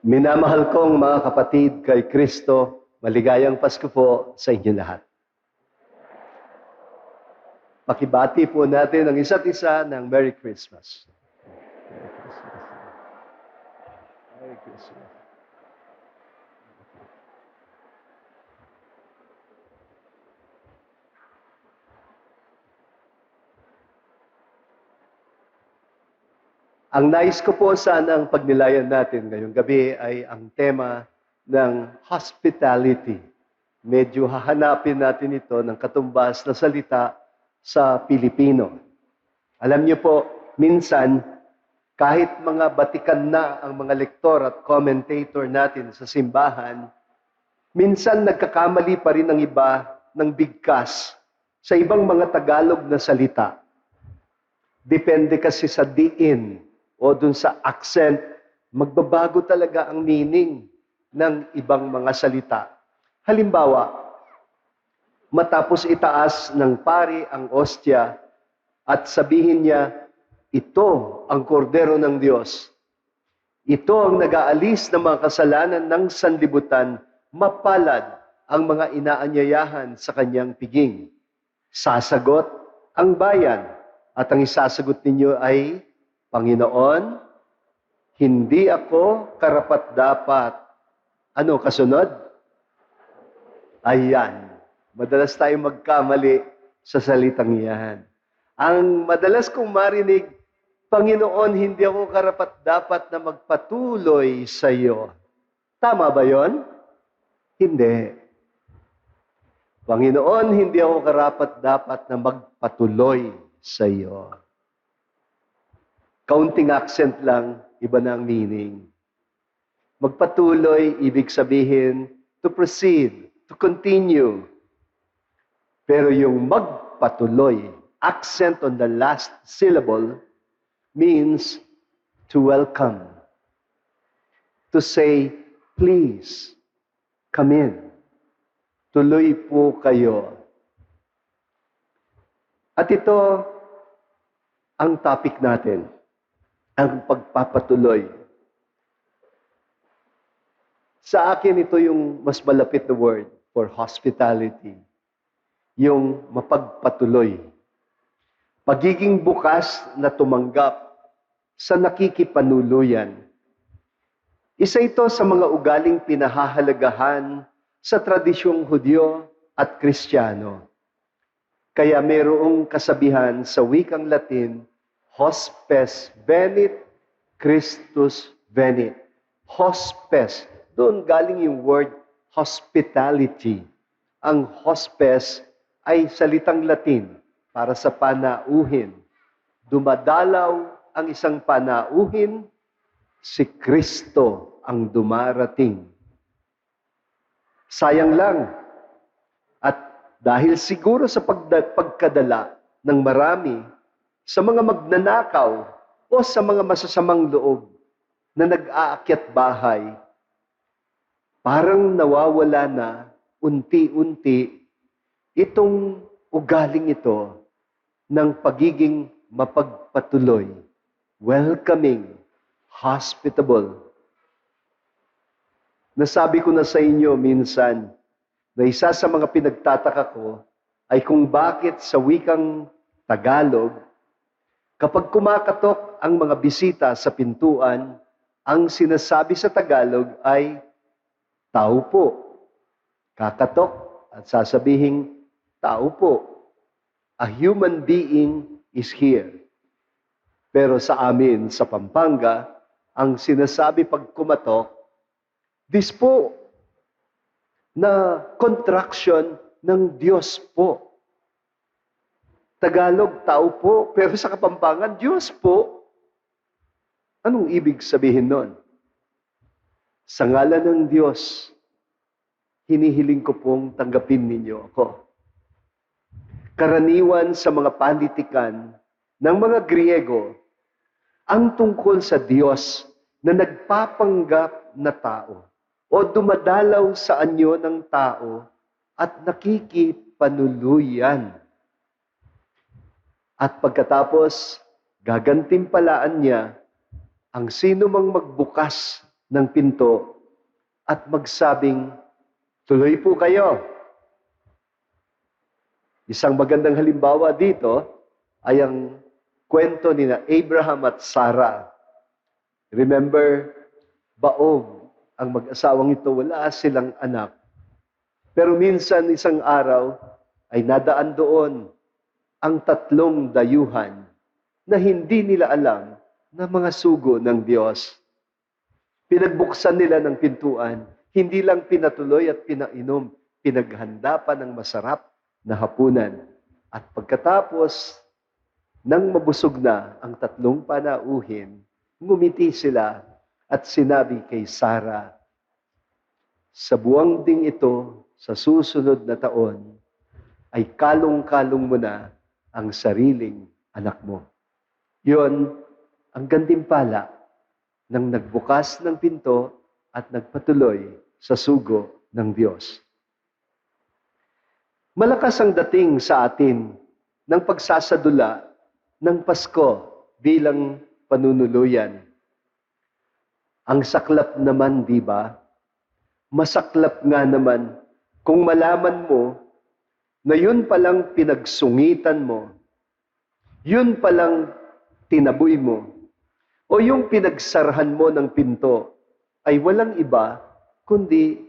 Minamahal kong mga kapatid kay Kristo, maligayang Pasko po sa inyo lahat. Pakibati po natin ang isa't isa ng Merry Christmas. Merry Christmas. Merry Christmas. Ang nais ko po sanang pagnilayan natin ngayong gabi ay ang tema ng hospitality. Medyo hahanapin natin ito ng katumbas na salita sa Pilipino. Alam niyo po, minsan, kahit mga batikan na ang mga lektor at commentator natin sa simbahan, minsan nagkakamali pa rin ang iba ng bigkas sa ibang mga Tagalog na salita. Depende kasi sa diin o dun sa accent, magbabago talaga ang meaning ng ibang mga salita. Halimbawa, matapos itaas ng pari ang ostya at sabihin niya, ito ang kordero ng Diyos. Ito ang nag-aalis ng mga kasalanan ng sanlibutan, mapalad ang mga inaanyayahan sa kanyang piging. Sasagot ang bayan at ang isasagot ninyo ay, Panginoon, hindi ako karapat-dapat. Ano kasunod? Ayan. Madalas tayong magkamali sa salitang iyan. Ang madalas kong marinig, Panginoon, hindi ako karapat-dapat na magpatuloy sa iyo. Tama ba yon? Hindi. Panginoon, hindi ako karapat-dapat na magpatuloy sa iyo. Counting accent lang, iba na ang meaning. Magpatuloy, ibig sabihin, to proceed, to continue. Pero yung magpatuloy, accent on the last syllable, means to welcome. To say, please, come in. Tuloy po kayo. At ito ang topic natin, ang pagpapatuloy. Sa akin, ito yung mas malapit na word for hospitality. Yung mapagpatuloy. Pagiging bukas na tumanggap sa nakikipanuluyan. Isa ito sa mga ugaling pinahahalagahan sa tradisyong Hudyo at Kristiyano. Kaya mayroong kasabihan sa wikang Latin, Hospes venit, Christus venit. Hospes, doon galing yung word hospitality. Ang hospes ay salitang Latin para sa panauhin. Dumadalaw ang isang panauhin, si Kristo ang dumarating. Sayang lang. At dahil siguro sa pagda- pagkadala ng marami sa mga magnanakaw o sa mga masasamang loob na nag-aakyat bahay, parang nawawala na unti-unti itong ugaling ito ng pagiging mapagpatuloy, welcoming, hospitable, Nasabi ko na sa inyo minsan na isa sa mga pinagtataka ko ay kung bakit sa wikang Tagalog, kapag kumakatok ang mga bisita sa pintuan, ang sinasabi sa Tagalog ay, tao po. Kakatok at sasabihin, tao po. A human being is here. Pero sa amin, sa Pampanga, ang sinasabi pag kumatok, This po na contraction ng Diyos po. Tagalog, tao po, pero sa Kapampangan, Diyos po. Anong ibig sabihin nun? Sa ngalan ng Diyos, hinihiling ko pong tanggapin ninyo ako. Karaniwan sa mga panitikan ng mga Griego, ang tungkol sa Diyos na nagpapanggap na tao o dumadalaw sa anyo ng tao at nakikipanuluyan. At pagkatapos, gagantimpalaan niya ang sino mang magbukas ng pinto at magsabing, tuloy po kayo. Isang magandang halimbawa dito ay ang kwento ni Abraham at Sarah. Remember, Baog, ang mag-asawang ito, wala silang anak. Pero minsan, isang araw, ay nadaan doon ang tatlong dayuhan na hindi nila alam na mga sugo ng Diyos. Pinagbuksan nila ng pintuan, hindi lang pinatuloy at pinainom, pinaghanda pa ng masarap na hapunan. At pagkatapos nang mabusog na ang tatlong panauhin, ngumiti sila at sinabi kay Sarah, sa buwang ding ito, sa susunod na taon, ay kalong-kalong mo na ang sariling anak mo. Yon ang gantimpala ng nagbukas ng pinto at nagpatuloy sa sugo ng Diyos. Malakas ang dating sa atin ng pagsasadula ng Pasko bilang panunuluyan. Ang saklap naman, di ba? Masaklap nga naman kung malaman mo na yun palang pinagsungitan mo, yun palang tinaboy mo, o yung pinagsarhan mo ng pinto ay walang iba kundi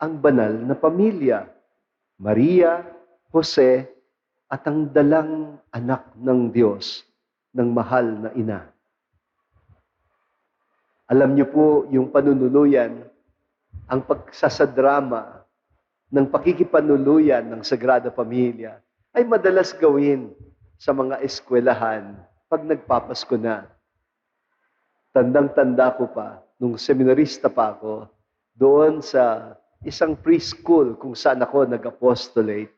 ang banal na pamilya. Maria, Jose, at ang dalang anak ng Diyos ng mahal na ina. Alam niyo po yung panunuluyan, ang pagsasadrama ng pakikipanuluyan ng Sagrada Pamilya ay madalas gawin sa mga eskwelahan pag nagpapasko na. Tandang-tanda ko pa, nung seminarista pa ako, doon sa isang preschool kung saan ako nag-apostolate,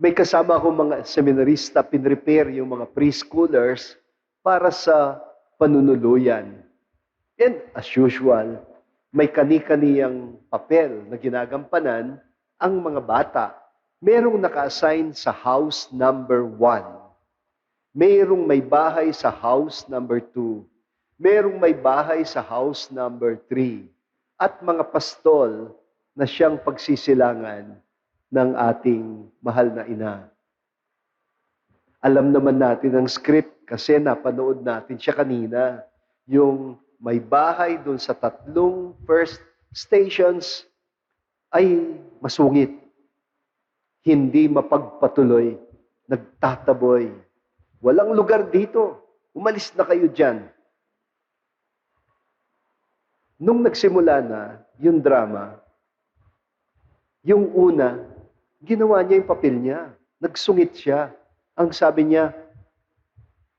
may kasama akong mga seminarista, pinrepare yung mga preschoolers para sa panunuluyan. And as usual, may kani-kaniyang papel na ginagampanan ang mga bata. Merong naka-assign sa house number one. Merong may bahay sa house number two. Merong may bahay sa house number three. At mga pastol na siyang pagsisilangan ng ating mahal na ina. Alam naman natin ang script kasi napanood natin siya kanina. Yung may bahay doon sa tatlong first stations ay masungit. Hindi mapagpatuloy. Nagtataboy. Walang lugar dito. Umalis na kayo dyan. Nung nagsimula na yung drama, yung una, ginawa niya yung papel niya. Nagsungit siya. Ang sabi niya,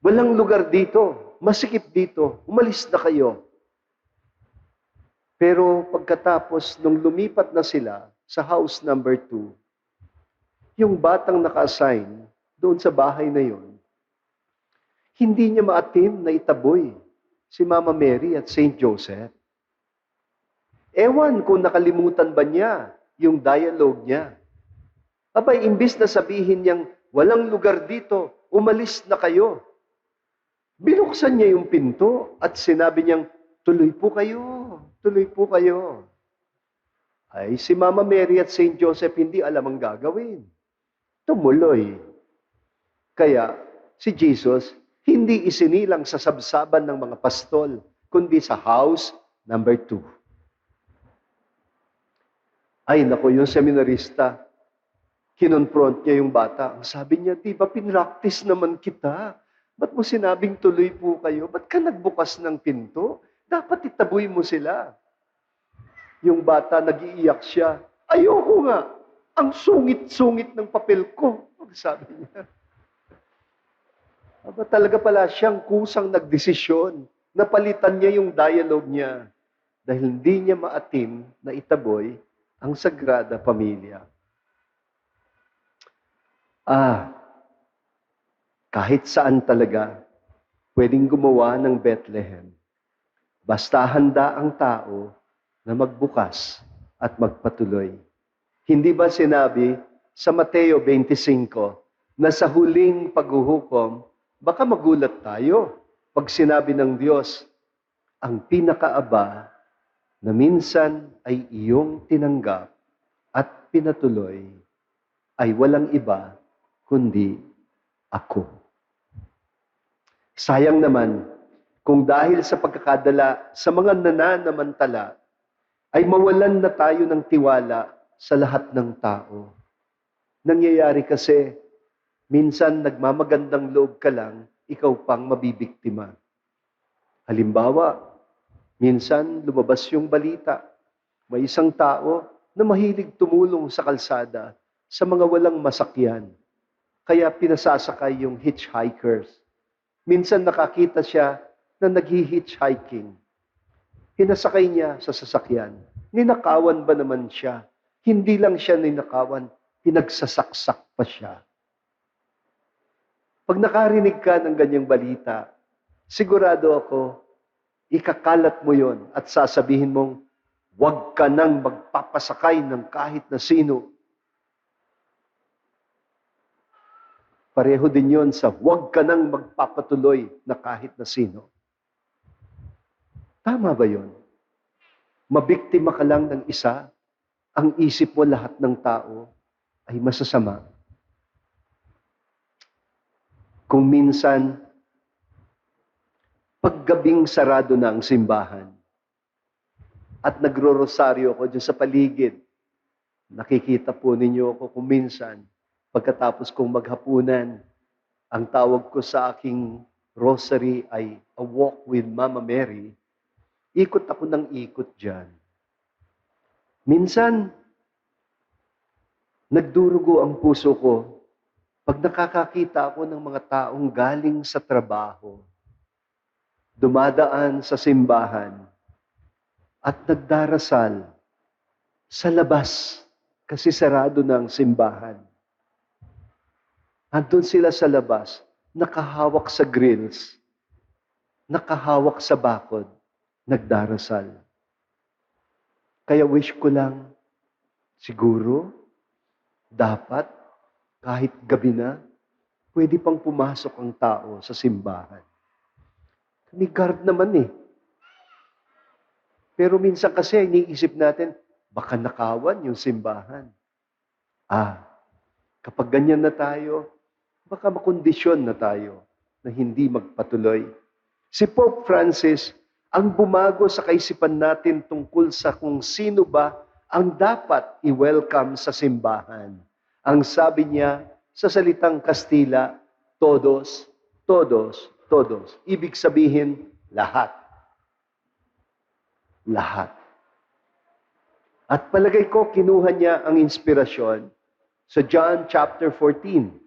walang lugar dito. Masikip dito. Umalis na kayo. Pero pagkatapos, nung lumipat na sila sa house number two, yung batang naka-assign doon sa bahay na yon, hindi niya maatim na itaboy si Mama Mary at Saint Joseph. Ewan kung nakalimutan ba niya yung dialogue niya. Abay, imbis na sabihin niyang, walang lugar dito, umalis na kayo. Binuksan niya yung pinto at sinabi niyang, tuloy po kayo, tuloy po kayo. Ay, si Mama Mary at Saint Joseph hindi alam ang gagawin. Tumuloy. Kaya, si Jesus, hindi isinilang sa sabsaban ng mga pastol, kundi sa house number two. Ay, nako, yung seminarista, kinonfront niya yung bata. Ang sabi niya, di ba pinractice naman kita? Ba't mo sinabing tuloy po kayo? Ba't ka nagbukas ng pinto? Dapat itaboy mo sila. Yung bata, nagiiyak siya. Ayoko nga. Ang sungit-sungit ng papel ko. Sabi niya. Aba talaga pala siyang kusang nagdesisyon. Napalitan niya yung dialogue niya. Dahil hindi niya maatim na itaboy ang Sagrada Pamilya. Ah, kahit saan talaga pwedeng gumawa ng Bethlehem. Basta handa ang tao na magbukas at magpatuloy. Hindi ba sinabi sa Mateo 25 na sa huling paghuhukom, baka magulat tayo pag sinabi ng Diyos, ang pinakaaba na minsan ay iyong tinanggap at pinatuloy ay walang iba kundi ako. Sayang naman kung dahil sa pagkakadala sa mga nananamantala ay mawalan na tayo ng tiwala sa lahat ng tao. Nangyayari kasi, minsan nagmamagandang loob ka lang, ikaw pang mabibiktima. Halimbawa, minsan lumabas yung balita, may isang tao na mahilig tumulong sa kalsada sa mga walang masakyan. Kaya pinasasakay yung hitchhikers. Minsan nakakita siya na naghi-hitchhiking. Hinasakay niya sa sasakyan. Ninakawan ba naman siya? Hindi lang siya ninakawan, pinagsasaksak pa siya. Pag nakarinig ka ng ganyang balita, sigurado ako, ikakalat mo yon at sasabihin mong, huwag ka nang magpapasakay ng kahit na sino. Pareho din yon sa huwag ka nang magpapatuloy na kahit na sino. Tama ba yon? Mabiktima ka lang ng isa, ang isip mo lahat ng tao ay masasama. Kung minsan, paggabing sarado na ang simbahan at nagro-rosaryo ako dyan sa paligid, nakikita po ninyo ako kung minsan, pagkatapos kong maghapunan, ang tawag ko sa aking rosary ay a walk with Mama Mary, ikot ako ng ikot dyan. Minsan, nagdurugo ang puso ko pag nakakakita ako ng mga taong galing sa trabaho, dumadaan sa simbahan, at nagdarasal sa labas kasi sarado ang simbahan. Andun sila sa labas, nakahawak sa grills, nakahawak sa bakod, nagdarasal. Kaya wish ko lang, siguro, dapat, kahit gabi na, pwede pang pumasok ang tao sa simbahan. May guard naman eh. Pero minsan kasi, iniisip natin, baka nakawan yung simbahan. Ah, kapag ganyan na tayo, baka makondisyon na tayo na hindi magpatuloy. Si Pope Francis, ang bumago sa kaisipan natin tungkol sa kung sino ba ang dapat i-welcome sa simbahan. Ang sabi niya sa salitang Kastila, todos, todos, todos. Ibig sabihin, lahat. Lahat. At palagay ko, kinuha niya ang inspirasyon sa John chapter 14,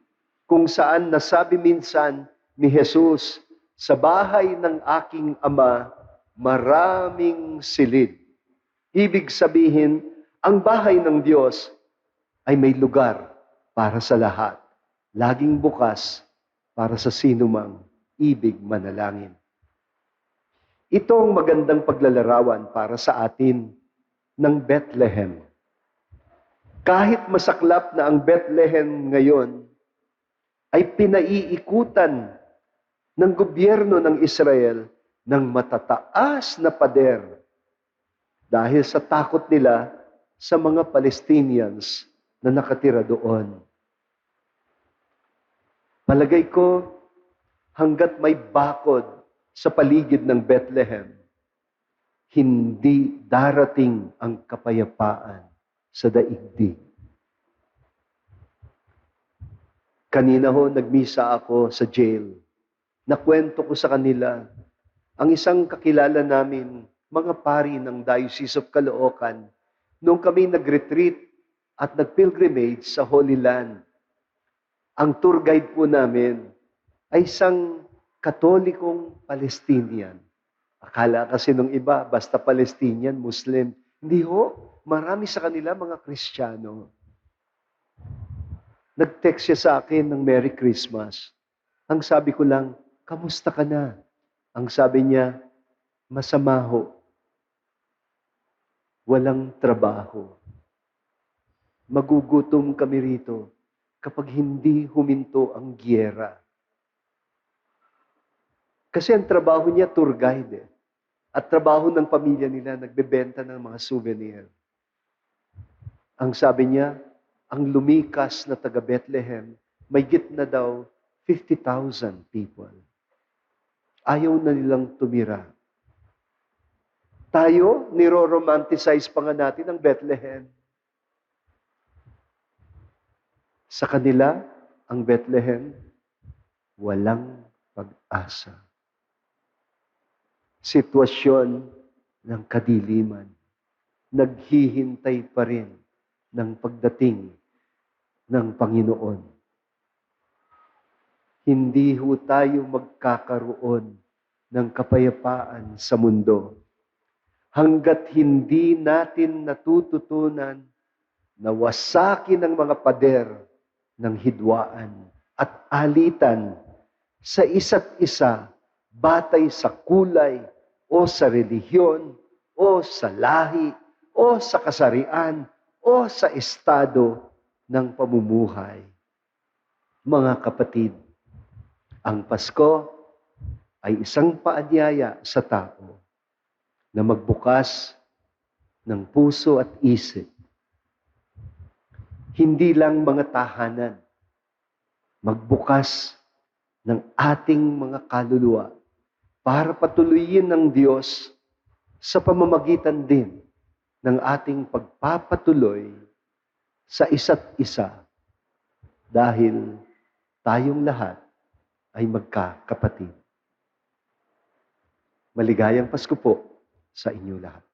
kung saan nasabi minsan ni Jesus, sa bahay ng aking ama, maraming silid. Ibig sabihin, ang bahay ng Diyos ay may lugar para sa lahat. Laging bukas para sa sinumang ibig manalangin. Ito ang magandang paglalarawan para sa atin ng Bethlehem. Kahit masaklap na ang Bethlehem ngayon, ay pinaiikutan ng gobyerno ng Israel ng matataas na pader dahil sa takot nila sa mga Palestinians na nakatira doon. Palagay ko, hanggat may bakod sa paligid ng Bethlehem, hindi darating ang kapayapaan sa daigdig. Kanina ho, nagmisa ako sa jail. Nakwento ko sa kanila ang isang kakilala namin, mga pari ng Diocese of Caloocan, nung kami nag-retreat at nag-pilgrimage sa Holy Land. Ang tour guide po namin ay isang katolikong Palestinian. Akala kasi nung iba, basta Palestinian, Muslim. Hindi ho, marami sa kanila mga Kristiyano. Nag-text siya sa akin ng Merry Christmas. Ang sabi ko lang, kamusta ka na? Ang sabi niya, masama ho. Walang trabaho. Magugutom kami rito kapag hindi huminto ang giyera. Kasi ang trabaho niya, tour guide. Eh. at trabaho ng pamilya nila, nagbebenta ng mga souvenir. Ang sabi niya, ang lumikas na taga Bethlehem, may git na daw 50,000 people. Ayaw na nilang tumira. Tayo, niro-romanticize pa nga natin ang Bethlehem. Sa kanila, ang Bethlehem, walang pag-asa. Sitwasyon ng kadiliman. Naghihintay pa rin ng pagdating ng Panginoon. Hindi ho tayo magkakaroon ng kapayapaan sa mundo hanggat hindi natin natututunan na wasakin ang mga pader ng hidwaan at alitan sa isa't isa batay sa kulay o sa relihiyon o sa lahi o sa kasarian o sa estado ng pamumuhay. Mga kapatid, ang Pasko ay isang paanyaya sa tao na magbukas ng puso at isip. Hindi lang mga tahanan, magbukas ng ating mga kaluluwa para patuloyin ng Diyos sa pamamagitan din ng ating pagpapatuloy sa isa't isa dahil tayong lahat ay magkakapatid. Maligayang Pasko po sa inyo lahat.